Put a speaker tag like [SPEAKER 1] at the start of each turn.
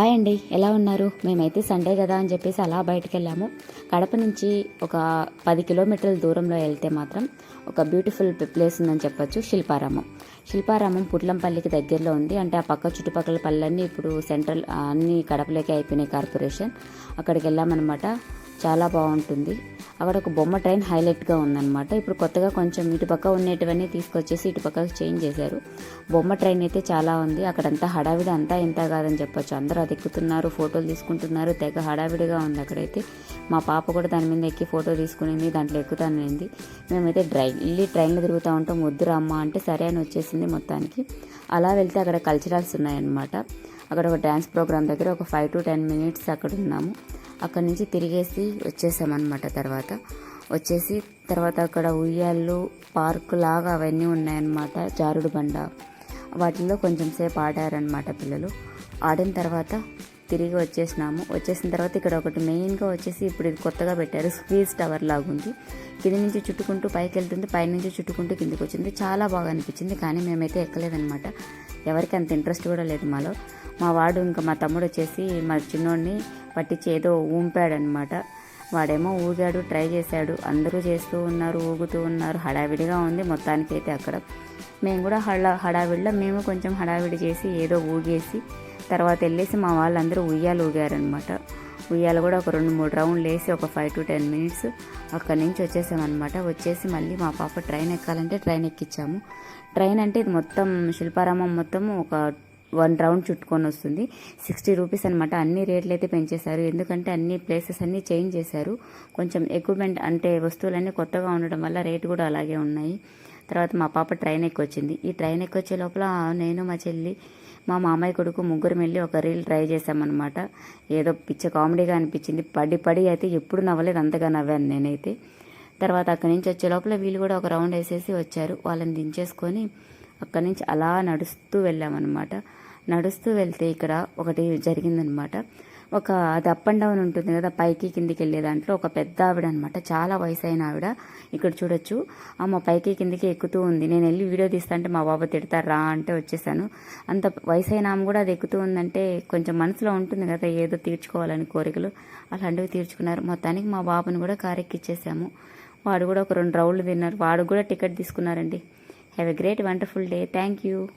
[SPEAKER 1] Hi అండి ఎలా ఉన్నారు? మేమైతే సండే కదా అని చెప్పేసి అలా బయటకు వెళ్ళాము కడప నుంచి ఒక పది కిలోమీటర్ల దూరంలో వెళ్తే మాత్రం ఒక బ్యూటిఫుల్ ప్లేస్ ఉందని చెప్పొచ్చు శిల్పారామం. శిల్పారామం పుట్లంపల్లికి దగ్గరలో ఉంది. అంటే ఆ పక్క చుట్టుపక్కల పల్లెన్నీ ఇప్పుడు సెంట్రల్ అన్ని కడపలోకి అయిపోయినాయి కార్పొరేషన్ అక్కడికి వెళ్ళామన్నమాట. చాలా బాగుంటుంది. అక్కడ ఒక బొమ్మ ట్రైన్ హైలైట్గా ఉందన్నమాట. ఇప్పుడు కొత్తగా కొంచెం ఇటుపక్క ఉండేటివన్నీ తీసుకొచ్చేసి ఇటుపక్కకు చేంజ్ చేశారు. బొమ్మ ట్రైన్ అయితే చాలా ఉంది. అక్కడంతా హడావిడి అంతా ఇంత కాదని చెప్పొచ్చు. అందరూ అది ఎక్కుతున్నారు ఫోటోలు తీసుకుంటున్నారు. తెగ హడావిడిగా ఉంది అక్కడైతే. మా పాప కూడా దాని మీద ఎక్కి ఫోటో తీసుకునింది దాంట్లో ఎక్కుతానంది. మేమైతే డ్రై వెళ్ళి ట్రైన్లో తిరుగుతూ ఉంటాం. వద్దురా అమ్మ అంటే సరే అని వచ్చేసింది మొత్తానికి. అలా వెళ్తే అక్కడ కల్చరల్స్ ఉన్నాయన్నమాట. అక్కడ ఒక డ్యాన్స్ ప్రోగ్రామ్ దగ్గర ఒక ఫైవ్ టు టెన్ మినిట్స్ అక్కడ ఉన్నాము. అక్కడి నుంచి తిరిగేసి వచ్చేసామన్నమాట తర్వాత. వచ్చేసి తర్వాత అక్కడ ఉయ్యాళ్ళు పార్కు లాగా అవన్నీ ఉన్నాయన్నమాట జారుడు బండ. వాటిల్లో కొంచెం సేపు ఆడారనమాట పిల్లలు. ఆడిన తర్వాత తిరిగి వచ్చేసినాము. వచ్చేసిన తర్వాత ఇక్కడ ఒకటి మెయిన్గా వచ్చేసి ఇప్పుడు ఇది కొత్తగా పెట్టారు స్క్వీజ్ టవర్ లాగా ఉంది కింద నుంచి చుట్టుకుంటూ పైకి వెళ్తుంది పైనుంచి చుట్టుకుంటూ కిందికి వచ్చింది చాలా బాగా అనిపించింది కానీ మేమైతే ఎక్కలేదనమాట ఎవరికి అంత ఇంట్రెస్ట్ కూడా లేదు మాలో. మా వాడు ఇంకా మా తమ్ముడు వచ్చేసి మా చిన్నోడిని పట్టించి ఏదో ఊంపాడనమాట. వాడేమో ఊగాడు ట్రై చేశాడు. అందరూ చేస్తూ ఉన్నారు ఊగుతూ ఉన్నారు. హడావిడిగా ఉంది మొత్తానికి అయితే అక్కడ. మేము కూడా హడా హడావిడిలో మేము కొంచెం హడావిడి చేసి ఏదో ఊగేసి తర్వాత వెళ్ళేసి మా వాళ్ళందరూ ఉయ్యాలు ఊగారనమాట. ఉయ్యాలు కూడా ఒక రెండు మూడు రౌండ్లు వేసి ఒక ఫైవ్ టు టెన్ మినిట్స్ అక్కడి నుంచి వచ్చేసామన్నమాట వచ్చేసి మళ్ళీ మా పాప ట్రైన్ ఎక్కాలంటే ట్రైన్ ఎక్కించాము ట్రైన్ అంటే ఇది మొత్తం శిల్పారామం మొత్తం ఒక వన్ రౌండ్ చుట్టుకొని వస్తుంది. సిక్స్టీ రూపీస్ అనమాట అన్ని రేట్లు అయితే పెంచేశారు. ఎందుకంటే అన్ని ప్లేసెస్ అన్నీ చేంజ్ చేశారు. కొంచెం ఎక్విప్మెంట్ అంటే వస్తువులన్నీ కొత్తగా ఉండడం వల్ల రేటు కూడా అలాగే ఉన్నాయి. తర్వాత మా పాప ట్రైన్ ఎక్కొచ్చింది. ఈ ట్రైన్ ఎక్కొచ్చే లోపల నేను మా చెల్లి మా మామయ్య కొడుకు ముగ్గురు వెళ్ళి ఒక రీల్ ట్రై చేశామన్నమాట. ఏదో పిచ్చ కామెడీగా అనిపించింది. పడి పడి అయితే ఎప్పుడు నవ్వలేదు. అంతగా నవ్వాను నేనైతే. తర్వాత అక్కడి నుంచి వచ్చే లోపల వీళ్ళు కూడా ఒక రౌండ్ వేసేసి వచ్చారు. వాళ్ళని దించేసుకొని అక్కడి నుంచి అలా నడుస్తూ వెళ్ళామన్నమాట. నడుస్తూ వెళ్తే ఇక్కడ ఒకటి జరిగిందనమాట ఒక అది అప్ అండ్ డౌన్ ఉంటుంది కదా పైకి కిందికి వెళ్ళే దాంట్లో ఒక పెద్ద ఆవిడ అనమాట చాలా వయసు అయిన ఆవిడ ఇక్కడ చూడొచ్చు. అమ్మ పైకి కిందికి ఎక్కుతూ ఉంది. నేను వెళ్ళి వీడియో తీస్తాంటే మా బాబు తిడతారు రా అంటే వచ్చేసాను. అంత వయసు అయిన ఆమె కూడా అది ఎక్కుతూ ఉందంటే కొంచెం మనసులో ఉంటుంది కదా ఏదో తీర్చుకోవాలని కోరికలు. అలాంటివి తీర్చుకున్నారు. మొత్తానికి మా బాబుని కూడా కారు ఎక్కిచ్చేసాము వాడు కూడా ఒక రెండు రౌండ్లు తిన్నారు. వాడు కూడా టికెట్ తీసుకున్నారండి. Have a great, wonderful day. Thank you.